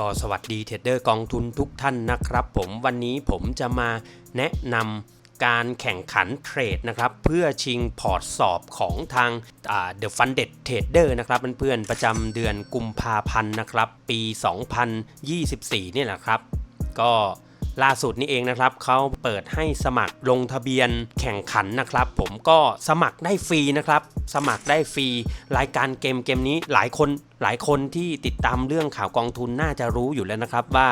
ก็สวัสดีเทรดเดอร์กองทุนทุกท่านนะครับ ผมวันนี้ผมจะมาแนะนำการแข่งขันเทรดนะครับ เพื่อชิงพอร์ตสอบของทางอ่า The Funded Trader นะครับเพื่อนๆประจำเดือนกุมภาพันธ์นะครับ ปี 2024 นี่แหละครับ ก็ ล่าสุดนี้เองนะครับเขาเปิดให้สมัครลงทะเบียนแข่งขันนะครับ ผมก็สมัครได้ฟรีนะครับ สมัครได้ฟรีรายการเกมเกมนี้หลายคนหลายคนที่ติดตามเรื่องข่าวกองทุนน่าจะรู้อยู่แล้วนะครับว่า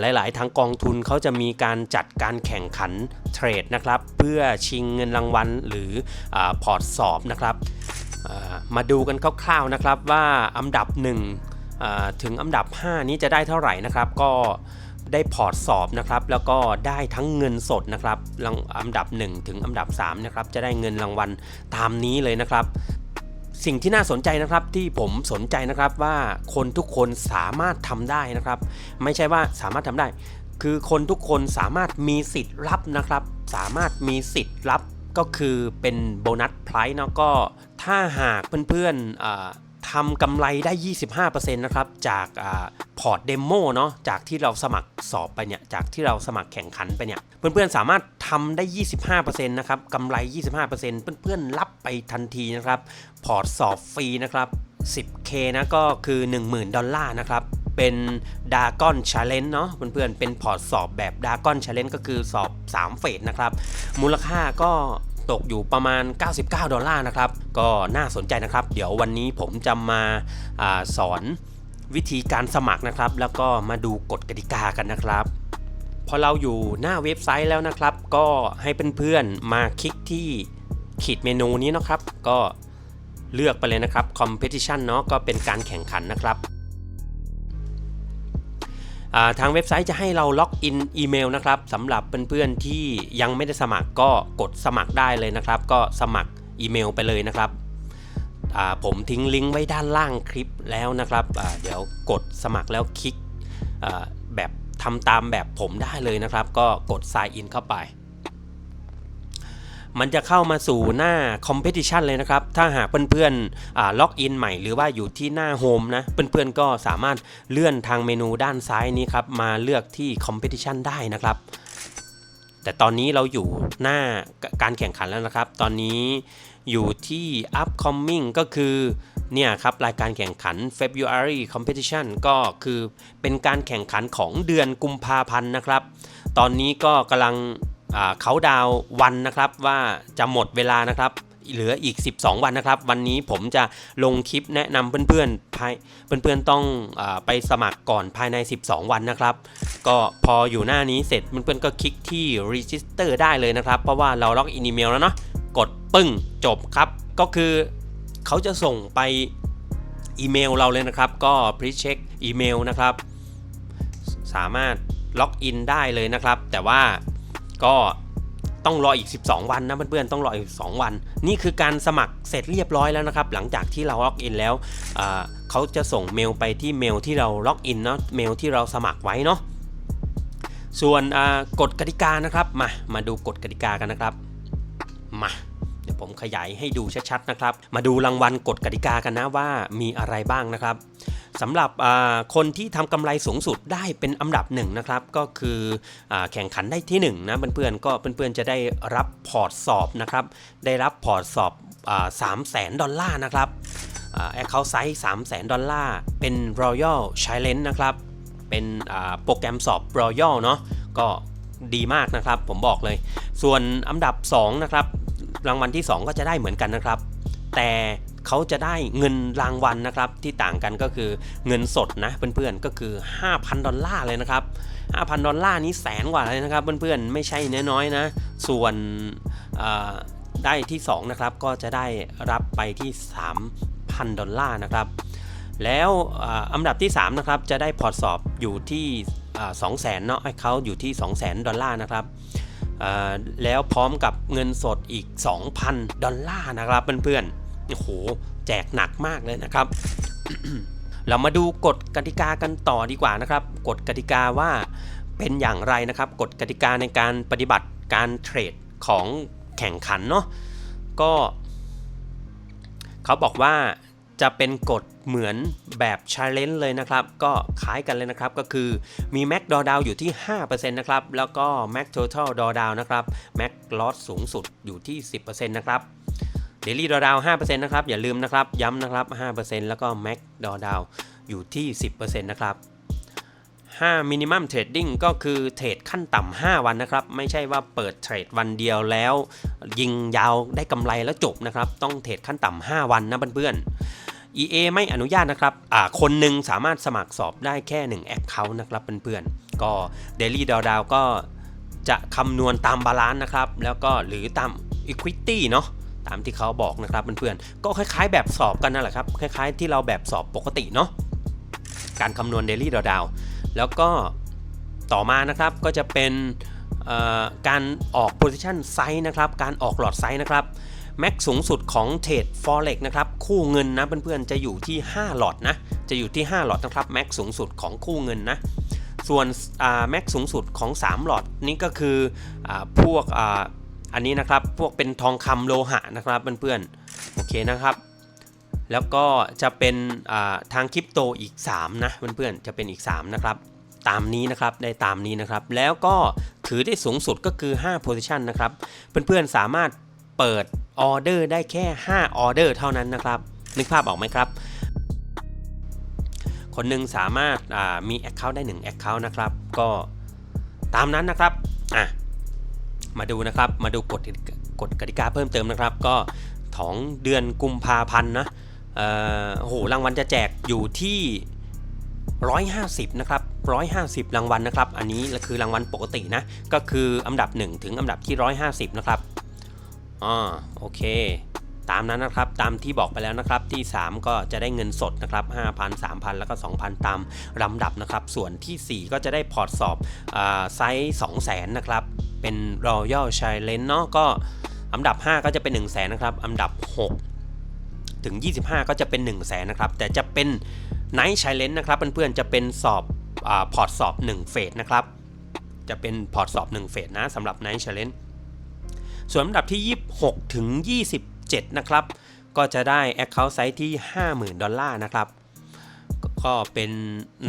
หลาย ๆ ทางกองทุนเขาจะมีการจัดการแข่งขันเทรดนะครับ เพื่อชิงเงินรางวัลหรืออพอร์ตสอบนะครับมาดูกันคร่าว ๆ นะครับว่าอันดับ1อ่าถึงอันดับ 5 นี้จะได้เท่าไหร่นะครับ ก็ ได้พอร์ตสอบนะครับ แล้วก็ได้ทั้งเงินสดนะครับอันดับ 1 ถึงอันดับ3นะครับ จะได้เงินรางวัลตามนี้เลยนะครับ สิ่งที่น่าสนใจนะครับที่ผมสนใจนะครับว่าคนทุกคนสามารถทำได้นะครับ ไม่ใช่ว่าสามารถทำได้ คือคนทุกคนสามารถมีสิทธิ์รับนะครับ สามารถมีสิทธิ์รับก็คือเป็นโบนัสไพรส์เนาะก็ถ้าหากเพื่อนๆ ทำกำไรได้ 25%นะครับ จากพอร์ตเดโมเนาะจากที่เราสมัครสอบไปเนี่ย จากที่เราสมัครแข่งขันไปเนี่ย เพื่อนๆ สามารถทำได้ 25%นะครับกำไร 25%เพื่อนๆ รับไปทันทีนะครับ พอร์ตสอบฟรีนะครับ 10k นะก็คือ 10,000 ดอลลาร์นะครับเป็นดากอนชาเลน g e เนาะเพื่อนๆ เป็นพอร์ตสอบแบบดากอนชาเลน g e ก็คือสอบ 3 เฟสนะครับ มูลค่าก็ตกอยู่ประมาณ 99 ดอลลาร์นะครับ ก็น่าสนใจนะครับ เดี๋ยววันนี้ผมจะมาอาสอนวิธีการสมัครนะครับ แล้วก็มาดูกฎกติกากันนะครับพอเราอยู่หน้าเว็บไซต์แล้วนะครับ ก็ให้เพื่อนๆมาคลิกที่ขีดเมนูนี้นะครับ ก็เลือกไปเลยนะครับ competition เนาะก็เป็นการแข่งขันนะครับาทางเว็บไซต์จะให้เราล็อกอินอีเมลนะครับสำหรับเพื่อนๆที่ยังไม่ได้สมัครก็กดสมัครได้เลยนะครับ ก็สมัคร อีเมลไปเลยนะครับผมทิ้งลิงก์ไว้ด้านล่างคลิปแล้วนะครับเดี๋ยวกดสมัครแล้วคลิกแบบทำตามแบบผมได้เลยนะครับ ก็กด sign in เข้าไป มันจะเข้ามาสู่หน้า Competition เลยนะครับ ถ้าหากเพื่อนๆล็อกอินใหม่หรือว่าอยู่ที่หน้า Home นะ เพื่อนๆก็สามารถเลื่อนทางเมนูด้านซ้ายนี้ครับ มาเลือกที่ Competition ได้นะครับ แต่ตอนนี้เราอยู่หน้าการแข่งขันแล้วนะครับ ตอนนี้อยู่ที่ upcoming ก็คือเนี่ยครับรายการแข่งขัน February Competition ก็คือเป็นการแข่งขันของเดือนกุมภาพันธ์นะครับ ตอนนี้ก็กำลังเขาดาววันนะครับว่าจะหมดเวลานะครับ เหลืออีก 12 วันนะครับ วันนี้ผมจะลงคลิปแนะนำเพื่อนๆภายเพื่อนๆต้องอไปสมัครก่อนภายใน 12 วันนะครับ ก็พออยู่หน้านี้เสร็จเพื่อนๆก็คลิกที่ register ได้เลยนะครับ เพราะว่าเราล็อกอินอีเมลแล้วเนาะกดปึ้งจบครับ ก็คือเขาจะส่งไปอีเมลเราเลยนะครับ ก็ please check อีเมลนะครับ สามารถล็อกอินได้เลยนะครับ แต่ว่าก็ ต้องรออีก 12 วันนะเพื่อนๆต้องรออีก 2 วัน นี่คือการสมัครเสร็จเรียบร้อยแล้วนะครับ หลังจากที่เราล็อกอินแล้วเขาจะส่งเมลไปที่เมลที่เราล็อกอินเนาะเมลที่เราสมัครไว้เนาะส่วนกฎกติกานะครับมามาดูกฎกติกากันนะครับมาเดี๋ยวผมขยายให้ดูชัดๆนะครับ มาดูรางวัลกฎกติกากันนะว่ามีอะไรบ้างนะครับ สำหรับคนที่ทำกำไรสูงสุดได้เป็นอันดับหนึ่งนะครับ ก็คืออแข่งขันได้ที่1นะเพื่อนๆก็เพื่อนๆจะได้รับพอร์ตสอบนะครับ ได้รับพอร์ตสอบสามแสนดอลลาร์นะครับแอคเคาท์ไซส์สามแสนดอลลาร์เป็น Royal Challenge นะครับ เป็นโปรแกรมสอบ Royal เนาะก็ดีมากนะครับผมบอกเลย ส่วนอันดับ2นะครับรางวัลที่ 2 ก็จะได้เหมือนกันนะครับ แต่เขาจะได้เงินรางวัลนะครับที่ต่างกันก็คือเงินสดนะเพื่อนๆก็คือ 5,000 ดอลลาร์เลยนะครับ 5,000 ดอลลาร์นี้แสนกว่าเลยนะครับเพื่อนๆไม่ใช่น้อยๆนะ ส่วนได้ที่2นะครับก็จะได้รับไปที่ 3,000 ดอลลาร์นะครับ แล้วอันดับที่3นะครับจะได้พอร์ตสอบอยู่ที่2 0 0 0 0นเนาะให้เขาอยู่ที่ 2 0 0 0 0 0 ดอลลาร์นะครับแล้วพร้อมกับเงินสดอีก 2,000 ดอลลาร์นะครับเพื่อนๆ โอ้โห แจกหนักมากเลยนะครับ เรามาดูกฎกติกากันต่อดีกว่านะครับกฎกติกาว่าเป็นอย่างไรนะครับกฎกติกาในการปฏิบัติการเทรดของแข่งขันเนาะก็เขาบอกว่าจะเป็นกฎเหมือนแบบ Challenge เลยนะครับ ก็คล้ายกันเลยนะครับ ก็คือมี Mac Drawdown อยู่ที่ 5%นะครับ แล้วก็ Mac Total Drawdown นะครับ Mac Loss สูงสุดอยู่ที่ 10%นะครับ Daily Drawdown 5%นะครับ อย่าลืมนะครับ ย้ำนะครับ 5%แล้วก็ Mac Drawdown อยู่ที่ 10%นะครับ5 Minimum Trading ก็คือเทรดขั้นต่ำ5วันนะครับ ไม่ใช่ว่าเปิดเทรดวันเดียวแล้ว ยิงยาวได้กำไรแล้วจบนะครับ ต้องเทรดขั้นต่ำ5วันนะเพื่อนๆ EA ไม่อนุญาตนะครับอ่าคนหนึ่งสามารถสมัครสอบได้แค่1 Account นะครับเพื่อนๆ ก็ Daily Drawdown ก็จะคำนวณตามบาลานซ์นะครับ แล้วก็หรือตาม Equity เนาะ ตามที่เขาบอกนะครับเพื่อนๆก็คล้ายๆ แบบสอบกันนั่นแหละครับคล้ายๆ ที่เราแบบสอบปกติเนาะการคำนวณ Daily Drawdown แล้วก็ต่อมานะครับก็จะเป็นการออก position size นะครับการออกหลอดไซส์นะครับแม็กสูงสุดของเทรด forex นะครับคู่เงินนะเพื่อนๆจะอยู่ที่ 5 หลอดนะจะอยู่ที่ 5 หลอดนะครับแม็กสูงสุดของคู่เงินนะส่วนแม็กสูงสุดของ 3 หลอดนี่ก็คืออพวก อันนี้นะครับพวกเป็นทองคำโลหะนะครับเพื่อนๆโอเคนะครับ แล้วก็จะเป็นทางคริปโตอีก 3 นะเพื่อนๆจะเป็นอีก 3 นะครับ ตามนี้นะครับได้ตามนี้นะครับ แล้วก็ถือได้สูงสุดก็คือ 5 position นะครับ เพื่อนๆสามารถเปิดออเดอร์ได้แค่ 5 ออเดอร์เท่านั้นนะครับ นึกภาพออกไหมครับ คนหนึ่งสามารถามี Account ได้ 1 Account นะครับ ก็ตามนั้นนะครับอะ มาดูนะครับมาดูกฎกฎกติกาเพิ่มเติมนะครับ ก็ของเดือนกุมภาพันธ์นะโอ้โหรางวัลจะแจกอยู่ที่ 150 นะครับ 150 รางวัลนะครับ อันนี้คือรางวัลปกตินะ ก็คืออันดับ 1 ถึงอันดับที่ 150 นะครับอ่าโอเค ตามนั้นนะครับ ตามที่บอกไปแล้วนะครับ ที่ 3 ก็จะได้เงินสดนะครับ 5,000 3,000 แล้วก็ 2,000 ตามลำดับนะครับ ส่วนที่ 4 ก็จะได้พอร์ตสอบอไซส์200,000 นะครับ เป็น Royal Challenge เนาะก็อันดับ 5 ก็จะเป็น 1 0 0 0 0 0นะครับ อันดับ 6 ถึง 25 ก็จะเป็น 1 0 0 0 0 0นะครับ แต่จะเป็น Night Challenge นะครับเพื่อนๆจะเป็นสอบอพอร์ตสอบ1เฟสนะครับ จะเป็นพอร์ตสอบ1เฟสนะสำหรับ Night Challenge ส่วนอันดับที่ 26 ถึง 27 นะครับ ก็จะได้ Account Size ที่ 50,000 ดอลลาร์นะครับ ก็เป็น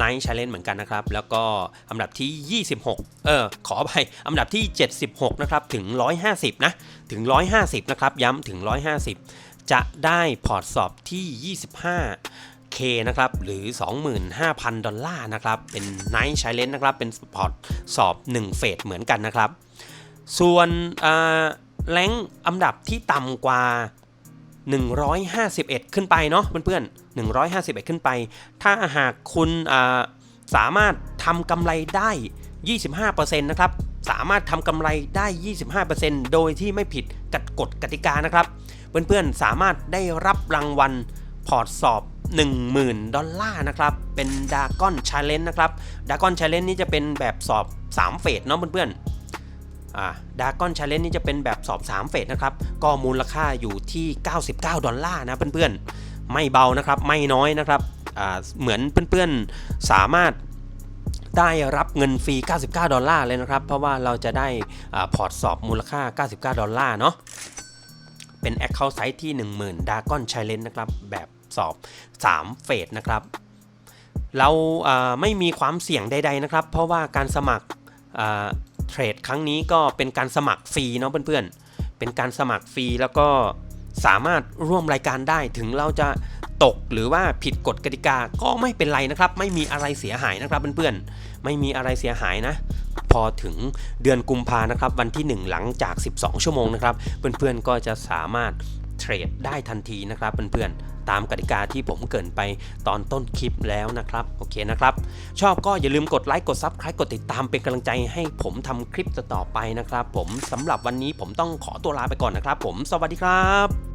Night Challenge เหมือนกันนะครับ แล้วก็อันดับที่ 26 เออ ขออภัยอันดับที่ 76 นะครับ ถึง 150 นะ ถึง 150 นะครับ ย้ำถึง 150 จะได้พอร์ตสอบที่ 25 K นะครับ หรือ 25,000 ดอลลาร์นะครับ เป็น Night Challenge นะครับ เป็นพอร์ตสอบ 1 เฟสเหมือนกันนะครับ ส่วนแรงอันดับที่ต่ำกว่า 151 ขึ้นไปเนาะเพื่อนๆ151 ขึ้นไป ถ้าหากคุณสามารถทำกำไรได้ 25%นะครับสามารถทำกำไรได้ 25%โดยที่ไม่ผิดกฎกฎกติกานะครับ เพื่อนๆสามารถได้รับรางวัลพอร์ตสอบ 10,000 ดอลลาร์นะครับ เป็นดากอนชาเลนจ์นะครับดากอนชาเลนจ์นี้จะเป็นแบบสอบ 3 เฟสเนาะเพื่อนๆ ดากอนชาเลนจ์นี้จะเป็นแบบสอบ 3 เฟสนะครับ ก็มูลค่าอยู่ที่ 99 ดอลลาร์นะเพื่อนๆ ไม่เบานะครับ ไม่น้อยนะครับ เหมือนเพื่อนๆ สามารถได้รับเงินฟรี 99 ดอลลาร์เลยนะครับ เพราะว่าเราจะได้พอร์ตสอบมูลค่า 99 ดอลลาร์เนาะ เป็น Account Size ที่ 10,000 Dragon Challenge นะครับ แบบสอบ 3 เฟสนะครับ เราไม่มีความเสี่ยงใด ๆ นะครับ เพราะว่าการสมัคร เทรดครั้งนี้ก็เป็นการสมัครฟรีเนาะเพื่อนๆ เป็นการสมัครฟรีแล้วก็สามารถร่วมรายการได้ถึงเราจะตกหรือว่าผิดกฎกติกาก็ไม่เป็นไรนะครับ ไม่มีอะไรเสียหายนะครับเพื่อนๆ ไม่มีอะไรเสียหายนะ พอถึงเดือนกุมภานะครับ วันที่ 1 หลังจาก 12 ชั่วโมงนะครับ เพื่อนๆก็จะสามารถเทรดได้ทันทีนะครับเพื่อนๆ ตามกติกาที่ผมเกินไปตอนต้นคลิปแล้วนะครับโอเคนะครับ ชอบก็อย่าลืมกดไลค์กดซับสไครต์กดติดตามเป็นกำลังใจให้ผมทำคลิปต่อไปนะครับ ผมสำหรับวันนี้ผมต้องขอตัวลาไปก่อนนะครับ ผมสวัสดีครับ